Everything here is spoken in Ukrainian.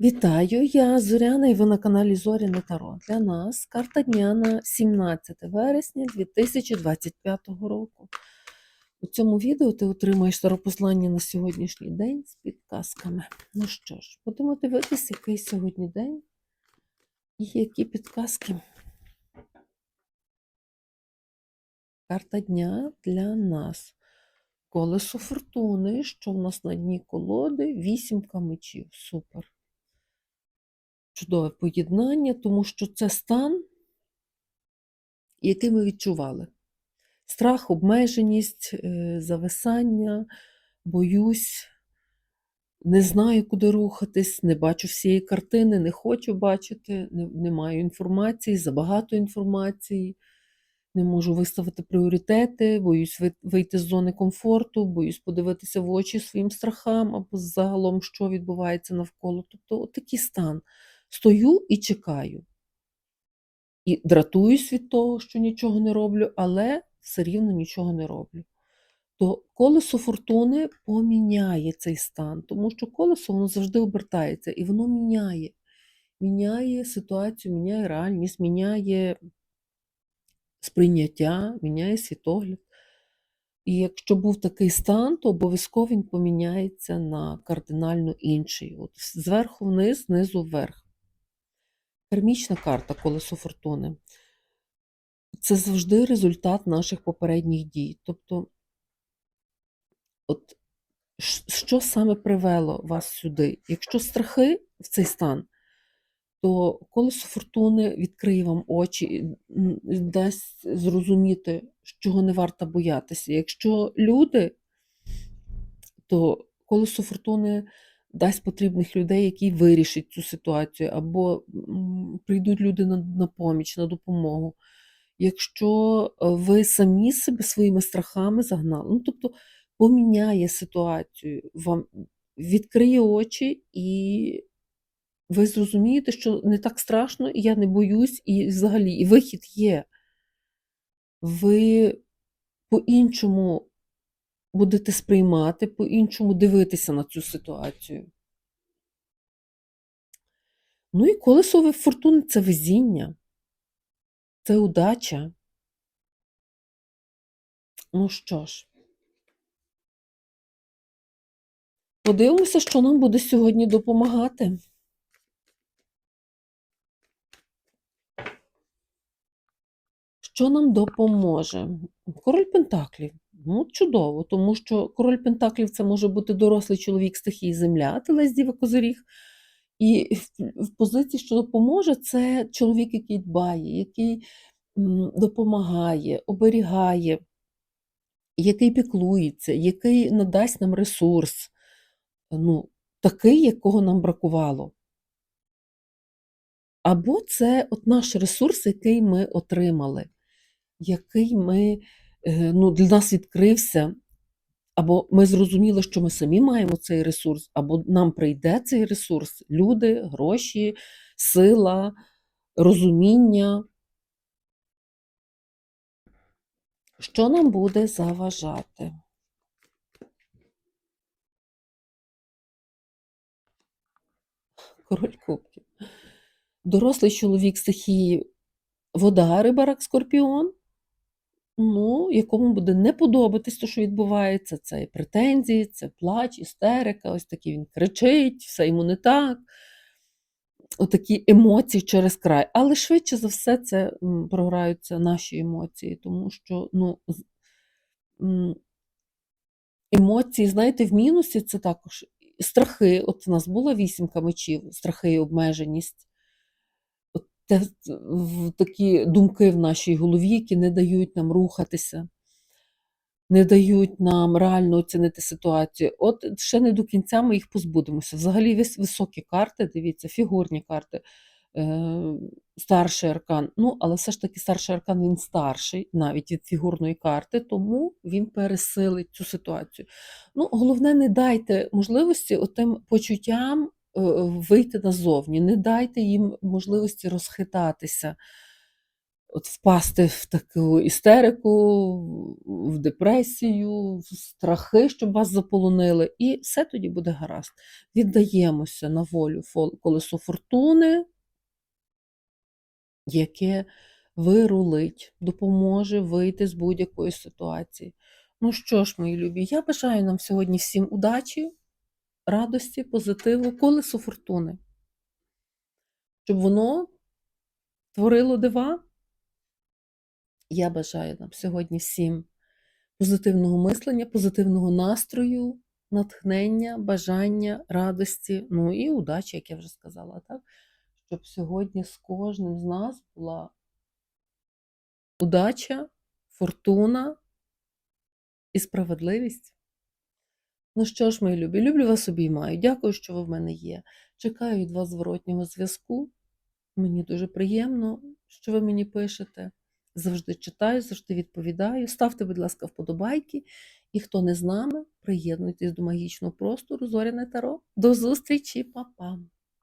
Вітаю, я Зоряна і ви на каналі Зоряне Таро. Для нас карта дня на 17 вересня 2025 року. У цьому відео ти отримаєш старопослання на сьогоднішній день з підказками. Ну що ж, будемо дивитися, який сьогодні день і які підказки. Карта дня для нас. Колесо фортуни, що в нас на дні колоди, вісімка мечів. Супер чудове поєднання, тому що це стан, який ми відчували. Страх, обмеженість, е, зависання, боюсь, не знаю, куди рухатись, не бачу всієї картини, не хочу бачити, не, не маю інформації, забагато інформації, не можу виставити пріоритети, боюсь вийти з зони комфорту, боюсь подивитися в очі своїм страхам або загалом, що відбувається навколо. Тобто, от такий стан. Стою і чекаю. І дратуюсь від того, що нічого не роблю, але все рівно нічого не роблю. То колесо фортуни поміняє цей стан, тому що колесо воно завжди обертається і воно міняє. Міняє ситуацію, міняє реальність, міняє сприйняття, міняє світогляд. І якщо був такий стан, то обов'язково він поміняється на кардинально інший. От зверху вниз, знизу вверх. Кармічна карта колесо фортуни. Це завжди результат наших попередніх дій. Тобто, от що саме привело вас сюди? Якщо страхи в цей стан, то колесо фортуни відкриє вам очі, дасть зрозуміти, чого не варто боятися. Якщо люди, то колесо фортуни дасть потрібних людей, які вирішать цю ситуацію, або прийдуть люди на, на поміч, на допомогу. Якщо е, ви самі себе своїми страхами загнали, ну тобто поміняє ситуацію, вам відкриє очі, і ви зрозумієте, що не так страшно, і я не боюсь, і взагалі і вихід є. Ви по-іншому будете сприймати, по-іншому дивитися на цю ситуацію. Ну і колесо фортуни це везіння, це удача. Ну що ж, подивимося, що нам буде сьогодні допомагати. Що нам допоможе? Король Пентаклів. Ну, чудово, тому що король Пентаклів це може бути дорослий чоловік стихії земля, телець діва козиріг. І в, позиції, що допоможе, це чоловік, який дбає, який допомагає, оберігає, який піклується, який надасть нам ресурс, ну, такий, якого нам бракувало. Або це от наш ресурс, який ми отримали, який ми, ну, для нас відкрився, або ми зрозуміли, що ми самі маємо цей ресурс, або нам прийде цей ресурс, люди, гроші, сила, розуміння. Що нам буде заважати? Король кубків. Дорослий чоловік стихії вода, риба, рак, скорпіон, ну, якому буде не подобатись те, що відбувається, це і претензії, це плач, істерика, ось такий він кричить, все йому не так. Отакі емоції через край. Але швидше за все це програються наші емоції, тому що ну, емоції, знаєте, в мінусі це також страхи. От у нас була вісімка мечів, страхи і обмеженість. Те, такі думки в нашій голові, які не дають нам рухатися, не дають нам реально оцінити ситуацію. От ще не до кінця ми їх позбудемося. Взагалі вис- високі карти, дивіться, фігурні карти, е, старший аркан. Ну, але все ж таки старший аркан він старший навіть від фігурної карти, тому він пересилить цю ситуацію. Ну, головне, не дайте можливості отим почуттям вийти назовні, не дайте їм можливості розхитатися. от впасти в таку істерику, в депресію, в страхи, щоб вас заполонили, і все тоді буде гаразд. Віддаємося на волю колесу фортуни, яке вирулить, допоможе вийти з будь-якої ситуації. Ну що ж, мої любі, я бажаю нам сьогодні всім удачі, радості, позитиву, колесо фортуни. Щоб воно творило дива. Я бажаю нам сьогодні всім позитивного мислення, позитивного настрою, натхнення, бажання, радості, ну і удачі, як я вже сказала, так? Щоб сьогодні з кожним з нас була удача, фортуна і справедливість. Ну що ж, мої любі, люблю вас обіймаю. Дякую, що ви в мене є. Чекаю від вас зворотнього зв'язку. Мені дуже приємно, що ви мені пишете. Завжди читаю, завжди відповідаю. Ставте, будь ласка, вподобайки. І хто не з нами, приєднуйтесь до магічного простору Зоряне Таро. До зустрічі, па-па!